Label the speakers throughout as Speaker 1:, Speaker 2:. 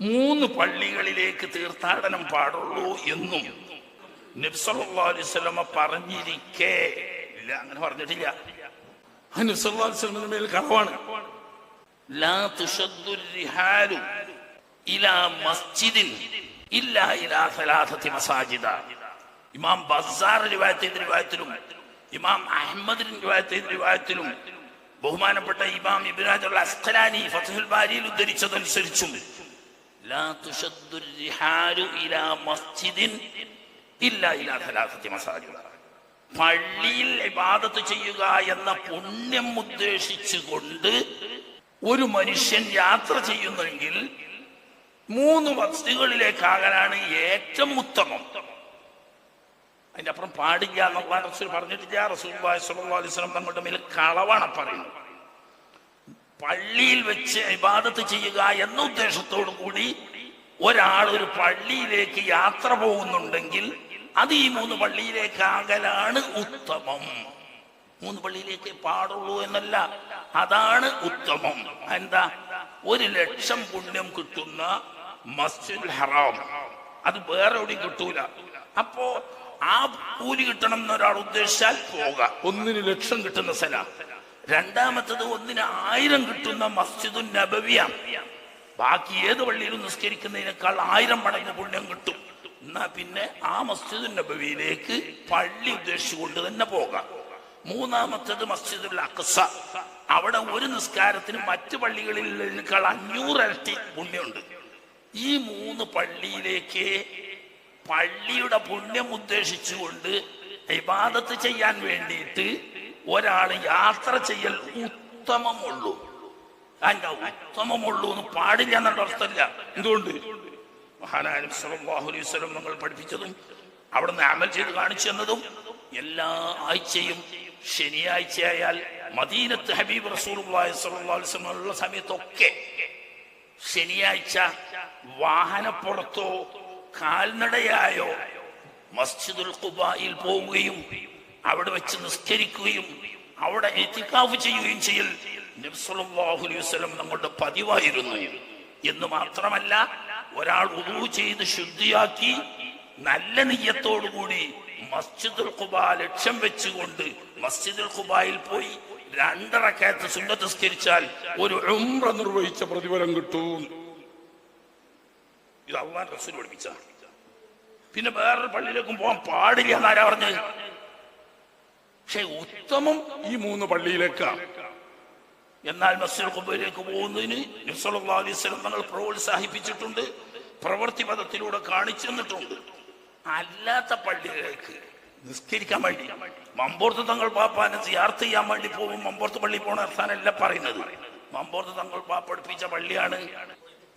Speaker 1: മൂന്ന് പള്ളികളിലേക്ക് തീർത്ഥാടനം പാടുള്ളൂ എന്നും നബ്സല്ലാസ്ലമ പറഞ്ഞിരിക്കേ. ഇല്ല അങ്ങനെ പറഞ്ഞിട്ടില്ല. നബ്സല്ലാസ്ലമിന്റെ മേൽ കളവാണ് ഇമാം ബസാർ ഇമാം അഹമ്മദിൻ റിവായത്തിലും ബഹുമാനപ്പെട്ട ഇമാം ഇബിനാജ് അസ്ഖലാനി ഫത്ഹുൽ ബാരിയിൽ ഉദ്ധരിച്ചതനുസരിച്ചും പള്ളിയിൽ ഇബാദത്ത് ചെയ്യുക എന്ന പുണ്യം ഉദ്ദേശിച്ചുകൊണ്ട് ഒരു മനുഷ്യൻ യാത്ര ചെയ്യുന്നെങ്കിൽ മൂന്ന് വസ്തുകളിലേക്കാകാനാണ് ഏറ്റവും ഉത്തമം. അതിന്റെ അപ്പുറം പാടില്ല എന്നുള്ള റസൂൽ പറഞ്ഞിട്ടില്ല. റസൂൽ അലൈഹിസ്ലം തങ്ങളുടെ മേൽ കളവാണ് പറയുന്നത്. പള്ളിയിൽ വെച്ച് ഇബാദത്ത് ചെയ്യുക എന്ന ഉദ്ദേശത്തോടു കൂടി ഒരാൾ ഒരു പള്ളിയിലേക്ക് യാത്ര പോകുന്നുണ്ടെങ്കിൽ അത് ഈ മൂന്ന് പള്ളിയിലേക്കാകലാണ് ഉത്തമം. മൂന്ന് പള്ളിയിലേക്ക് പാടുള്ളൂ എന്നല്ല അതാണ് ഉത്തമം. എന്താ? ഒരു ലക്ഷം പുണ്യം കിട്ടുന്ന മസ്ജിദ് ഹറാം. അത് വേറെ എവിടെയും കിട്ടൂല. അപ്പോ ആ കൂലി കിട്ടണം എന്നൊരാൾ ഉദ്ദേശിച്ചാൽ പോകാം. ഒന്നിന് ലക്ഷം കിട്ടുന്ന സ്ഥല. രണ്ടാമത്തത് ഒന്നിന് ആയിരം കിട്ടുന്ന മസ്ജിദുൻ നബവിയാം. ബാക്കി ഏത് പള്ളിയിലും നിസ്കരിക്കുന്നതിനേക്കാൾ ആയിരം മടങ്ങ് പുണ്യം കിട്ടും. എന്നാ പിന്നെ ആ മസ്ജിദുൻ നബവിയിലേക്ക് പള്ളി ഉദ്ദേശിച്ചുകൊണ്ട് തന്നെ പോകാം. മൂന്നാമത്തത് മസ്ജിദുൽ അക്സ. അവിടെ ഒരു നിസ്കാരത്തിന് മറ്റു പള്ളികളിലേക്കാൾ അഞ്ഞൂറ് ഇരട്ടി പുണ്യമുണ്ട്. ഈ മൂന്ന് പള്ളിയിലേക്ക് പള്ളിയുടെ പുണ്യം ഉദ്ദേശിച്ചുകൊണ്ട് ഇബാദത്ത് ചെയ്യാൻ വേണ്ടിയിട്ട് ഒരാൾ യാത്ര ചെയ്യൽ ഉത്തമമുള്ളൂ. അതിന്റെ ഉത്തമമുള്ളൂ എന്ന് പാടില്ല എന്നുള്ള അർത്ഥമില്ല എന്തുകൊണ്ട്? മഹാനായാലും സല്ലല്ലാഹു അലൈഹി വസല്ലം നമ്മൾ പഠിപ്പിച്ചതും അവിടുന്ന് അമൽ ചെയ്ത് കാണിച്ചു തന്നതും എല്ലാ ആഴ്ചയും ശനിയാഴ്ചയായാൽ മദീനത്ത് ഹബീബ് വസല്ലം ഉള്ള സമയത്തൊക്കെ ശനിയാഴ്ച വാഹനപ്പുറത്തോ കാൽനടയായോ മസ്ജിദുൽ കുബായിൽ പോവുകയും അവിടെ വെച്ച് നിസ്കരിക്കുകയും അവിടെ എത്തിക്കാവ് ചെയ്യുകയും ചെയ്യൽ നബി സല്ലല്ലാഹു അലൈഹി വസല്ലം നമ്മുടെ പതിവായിരുന്നു എന്ന് മാത്രമല്ല ഒരാൾ ഉറു ചെയ്ത് ശുദ്ധിയാക്കി നല്ല നെയ്യത്തോടുകൂടി മസ്ജിദുൽ ഖുബ ലക്ഷ്യം വെച്ചുകൊണ്ട് മസ്ജിദുൽ ഖുബായിൽ പോയി രണ്ടറക്കയത്ത് സുന്നത്ത് നിസ്കരിച്ചാൽ ഒരു ഉംറ നിർവഹിച്ച പ്രതിഫലം കിട്ടും. ഇത് അള്ളാൻ റസൂൽ പഠിപ്പിച്ച പിന്നെ വേറൊരു പള്ളിയിലേക്കും പോകാൻ പാടില്ല എന്നാരാ പറഞ്ഞത്? പക്ഷെ ഉത്തമം ഈ മൂന്ന് പള്ളിയിലേക്കാണ് എന്നാൽ മസ്ജിദ് കുബയിലേക്ക് പോകുന്നതിന് നബ്സല്ലാ അലൈഹി തങ്ങൾ പ്രോത്സാഹിപ്പിച്ചിട്ടുണ്ട് പ്രവൃത്തി പദത്തിലൂടെ കാണിച്ചു തന്നിട്ടുണ്ട്. അല്ലാത്ത പള്ളികളിലേക്ക് നിസ്കരിക്കാൻ വേണ്ടി മമ്പോർത്ത് തങ്ങൾ പാപ്പാനെ സിയാർത്ത് ചെയ്യാൻ വേണ്ടി പോകും മമ്പോർത്ത് പള്ളി പോണ അർത്ഥാനല്ല പറയുന്നത്. മമ്പോർത്ത് തങ്ങൾ പാപ്പ പഠിപ്പിച്ച പള്ളിയാണ്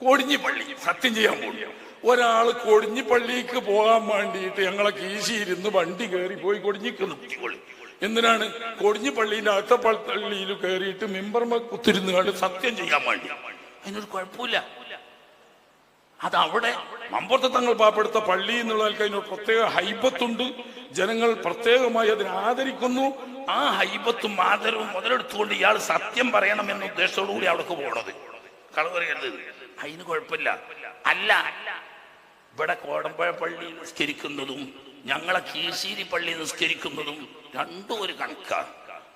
Speaker 1: കൊടിഞ്ഞി പള്ളി സത്യം ചെയ്യാൻ പോകും ഒരാൾ കൊടിഞ്ഞി പള്ളിക്ക് പോകാൻ വേണ്ടിയിട്ട് ഞങ്ങളെ കീശിയിരുന്ന് വണ്ടി കയറി പോയി കൊടിഞ്ഞിക്ക് എന്തിനാണ്? കൊടിഞ്ഞു പള്ളിന്റെ അടുത്ത പള്ളിയിൽ കയറിയിട്ട് മെമ്പർമ കുത്തിരുന്ന് കണ്ട് സത്യം ചെയ്യാൻ വേണ്ടി. അതിനൊരു കുഴപ്പമില്ല. അത് അവിടെ മമ്പുറത്ത് തങ്ങൾ പാപ്പെടുത്ത പള്ളി എന്നുള്ളവർക്ക് അതിനൊരു പ്രത്യേക ഹൈബത്തുണ്ട്. ജനങ്ങൾ പ്രത്യേകമായി അതിനെ ആദരിക്കുന്നു. ആ ഹൈബത്തും ആദരവും മുതലെടുത്തുകൊണ്ട് ഇയാൾ സത്യം പറയണം എന്ന ഉദ്ദേശത്തോടു കൂടി അവിടേക്ക് പോകണത് കളവറിയരുത് അതിന് കുഴപ്പമില്ല. അല്ല ഇവിടെ കോടമ്പഴ പള്ളി നിസ്കരിക്കുന്നതും ഞങ്ങളെ കീശേരി പള്ളി നിസ്കരിക്കുന്നതും രണ്ടും ഒരു കണക്കാണ്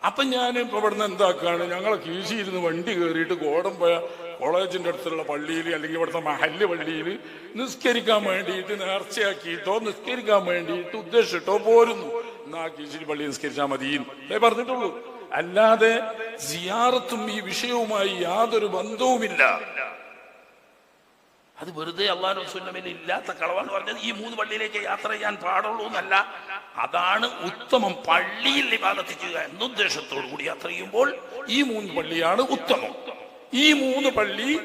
Speaker 1: അപ്പൊ ഞാൻ ഇപ്പൊ ഇവിടുന്ന് എന്താക്കാണ്? ഞങ്ങളെ കീശിയിരുന്ന് വണ്ടി കയറിയിട്ട് കോടമ്പഴ കോളേജിന്റെ അടുത്തുള്ള പള്ളിയിൽ അല്ലെങ്കിൽ ഇവിടുത്തെ മഹല്ല് പള്ളിയിൽ നിസ്കരിക്കാൻ വേണ്ടിയിട്ട് നേർച്ചയാക്കിയിട്ടോ നിസ്കരിക്കാൻ വേണ്ടിയിട്ട് ഉദ്ദേശിച്ചിട്ടോ പോരുന്നു. എന്നാ കീശിരി പള്ളി നിസ്കരിച്ചാൽ മതി എന്നേ. പറഞ്ഞിട്ടുള്ളൂ. അല്ലാതെ സിയാറത്തും ഈ വിഷയവുമായി യാതൊരു ബന്ധവുമില്ല. അത് വെറുതെ അള്ളാഹു റസൂലിന്റെ ഇല്ലാത്ത കളവാണ് പറഞ്ഞത് ഈ മൂന്ന് പള്ളിയിലേക്ക് യാത്ര ചെയ്യാൻ പാടുള്ളൂ എന്നല്ല. അതാണ് ഉത്തമം. പള്ളിയിൽ വിവാദത്ത് ചെയ്യുക എന്ന ഉദ്ദേശത്തോടു കൂടി യാത്ര ചെയ്യുമ്പോൾ ഈ മൂന്ന് പള്ളിയാണ് ഉത്തമം. ഈ മൂന്ന് പള്ളി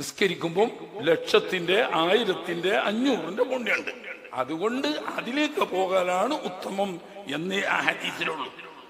Speaker 1: നിസ്കരിക്കുമ്പോൾ ലക്ഷത്തിന്റെ ആയിരത്തിന്റെ അഞ്ഞൂറിന്റെ പുണ്യുണ്ട് അതുകൊണ്ട് അതിലേക്ക് പോകാനാണ് ഉത്തമം എന്നേ ആ ഹദീസിലുള്ളൂ.